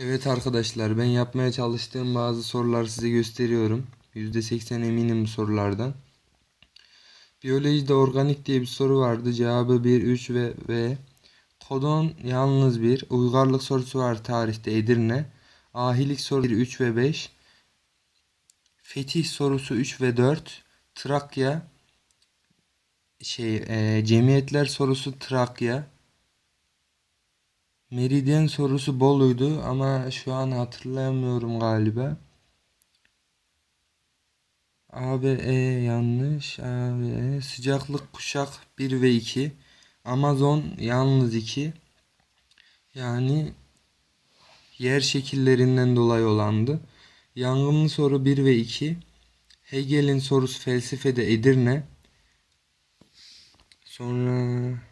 Evet arkadaşlar ben yapmaya çalıştığım bazı soruları size gösteriyorum. %80 eminim sorulardan. Biyolojide organik diye bir soru vardı. Cevabı 1, 3 ve V. Kodon yalnız bir. Uygarlık sorusu var tarihte Edirne. Ahilik sorusu 1, 3 ve 5. Fetih sorusu 3 ve 4. Trakya şey e, cemiyetler sorusu Trakya. Meridyen sorusu Bolu'ydu ama şu an hatırlayamıyorum galiba. A ve E yanlış. A ve E. Sıcaklık kuşak 1 ve 2. Amazon yalnız 2. Yani yer şekillerinden dolayı olandı. Yangınlı soru 1 ve 2. Hegel'in sorusu felsefede Edirne. Sonra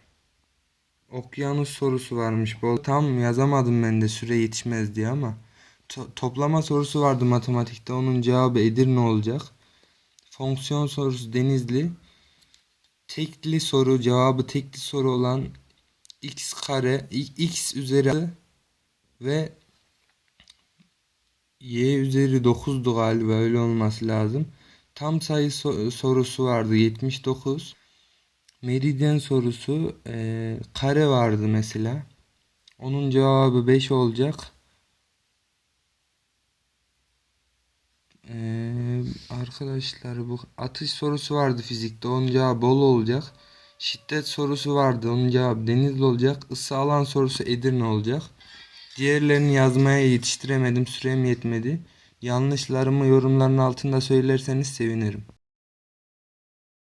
okyanus sorusu varmış. Bu tam yazamadım ben de süre yetişmez diye ama To- toplama sorusu vardı matematikte. Onun cevabı Edirne olacak. Fonksiyon sorusu Denizli. Tekli soru cevabı tekli soru olan x kare x üzeri ve y üzeri 9'du galiba öyle olması lazım. Tam sayı so- sorusu vardı 79. Meridyen sorusu eee, kare vardı mesela. Onun cevabı 5 olacak. Eee, arkadaşlar bu atış sorusu vardı fizikte. Onun cevabı bol olacak. Şiddet sorusu vardı. Onun cevabı Denizli olacak. Isı alan sorusu Edirne olacak. Diğerlerini yazmaya yetiştiremedim. Sürem yetmedi. Yanlışlarımı yorumların altında söylerseniz sevinirim.